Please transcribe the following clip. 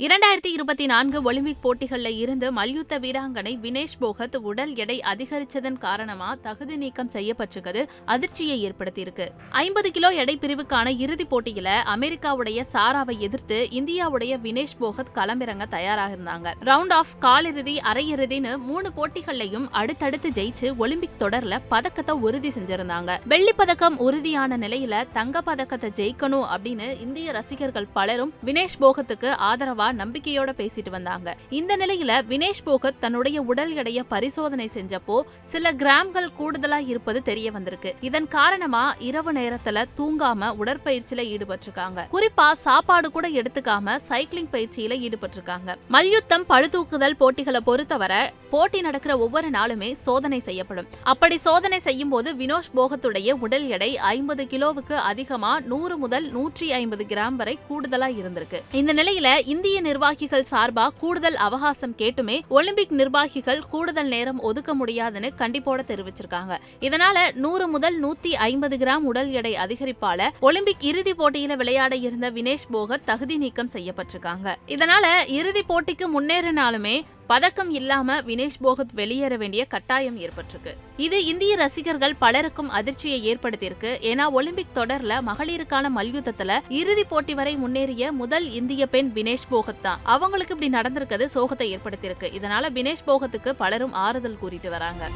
இரண்டாயிரத்தி இருபத்தி நான்கு ஒலிம்பிக் போட்டிகளில் இருந்து மல்யுத்த வீராங்கனை வினேஷ் போகத் உடல் எடை அதிகரித்ததன் காரணமா தகுதி நீக்கம் செய்யப்பட்டிருக்கிறது அதிர்ச்சியை ஏற்படுத்தியிருக்கு. ஐம்பது கிலோ எடை பிரிவுக்கான இறுதிப் போட்டியில அமெரிக்காவுடைய சாராவை எதிர்த்து இந்தியாவுடைய வினேஷ் போகத் களமிறங்க தயாராக இருந்தாங்க ரவுண்ட் ஆஃப் காலிறுதி அரையிறுதின்னு மூணு போட்டிகள்லையும் அடுத்தடுத்து ஜெயிச்சு ஒலிம்பிக் தொடர்ல பதக்கத்தை உறுதி செஞ்சிருந்தாங்க. வெள்ளி பதக்கம் உறுதியான நிலையில தங்க பதக்கத்தை ஜெயிக்கணும் அப்படின்னு இந்திய ரசிகர்கள் பலரும் வினேஷ் போகத்துக்கு ஆதரவா நம்பிக்கையோட பேசிட்டு வந்தாங்க. இந்த நிலையில வினேஷ் போகத் தன்னுடைய உடல் எடைய பரிசோதனை செஞ்சப்போ சில கிராம்கள் கூடுதலா இருப்பது தெரிய வந்திருக்கு. இதன் காரணமா இரவு நேரத்துல தூங்காம உடற்பயிற்சியில ஈடுபட்டிருக்காங்க. குறிப்பா சாப்பாடு கூட எடுத்துக்காம சைக்கிளிங் பயிற்சியில ஈடுபட்டிருக்காங்க. மல்யுத்தம் பழுதூக்குதல் போட்டிகளை பொறுத்தவரை போட்டி நடக்கிற ஒவ்வொரு நாளுமே சோதனை செய்யப்படும். அப்படி சோதனை செய்யும் போது வினோஷ் போகத்துடைய உடல் எடை ஐம்பது கிலோவுக்கு அதிகமா நூறு முதல் நூற்றி ஐம்பது கிராம் வரை கூடுதலா இருந்திருக்கு. இந்த நிலையில இந்திய இந்திய நிர்வாகிகள் சார்பா கூடுதல் அவகாசம் கேட்டுமே ஒலிம்பிக் நிர்வாகிகள் கூடுதல் நேரம் ஒதுக்க முடியாதுன்னு கண்டிப்போட தெரிவிச்சிருக்காங்க. இதனால நூறு முதல் நூத்தி ஐம்பது கிராம் உடல் எடை அதிகரிப்பால ஒலிம்பிக் இறுதி போட்டியில விளையாட இருந்த வினேஷ் போகத் தகுதி நீக்கம் செய்யப்பட்டிருக்காங்க. இதனால இறுதி போட்டிக்கு முன்னேறினாலுமே பதக்கம் இல்லாம வினேஷ் போகத் வெளியேற வேண்டிய கட்டாயம் ஏற்பட்டிருக்கு. இது இந்திய ரசிகர்கள் பலருக்கும் அதிர்ச்சியை ஏற்படுத்தியிருக்கு. ஏன்னா ஒலிம்பிக் தொடர்ல மகளிருக்கான மல்யுத்தத்துல இறுதி போட்டி வரை முன்னேறிய முதல் இந்திய பெண் வினேஷ் போகத் தான். அவங்களுக்கு இப்படி நடந்திருக்கிறது சோகத்தை ஏற்படுத்தியிருக்கு. இதனால வினேஷ் போகத்துக்கு பலரும் ஆறுதல் கூறிட்டு வராங்க.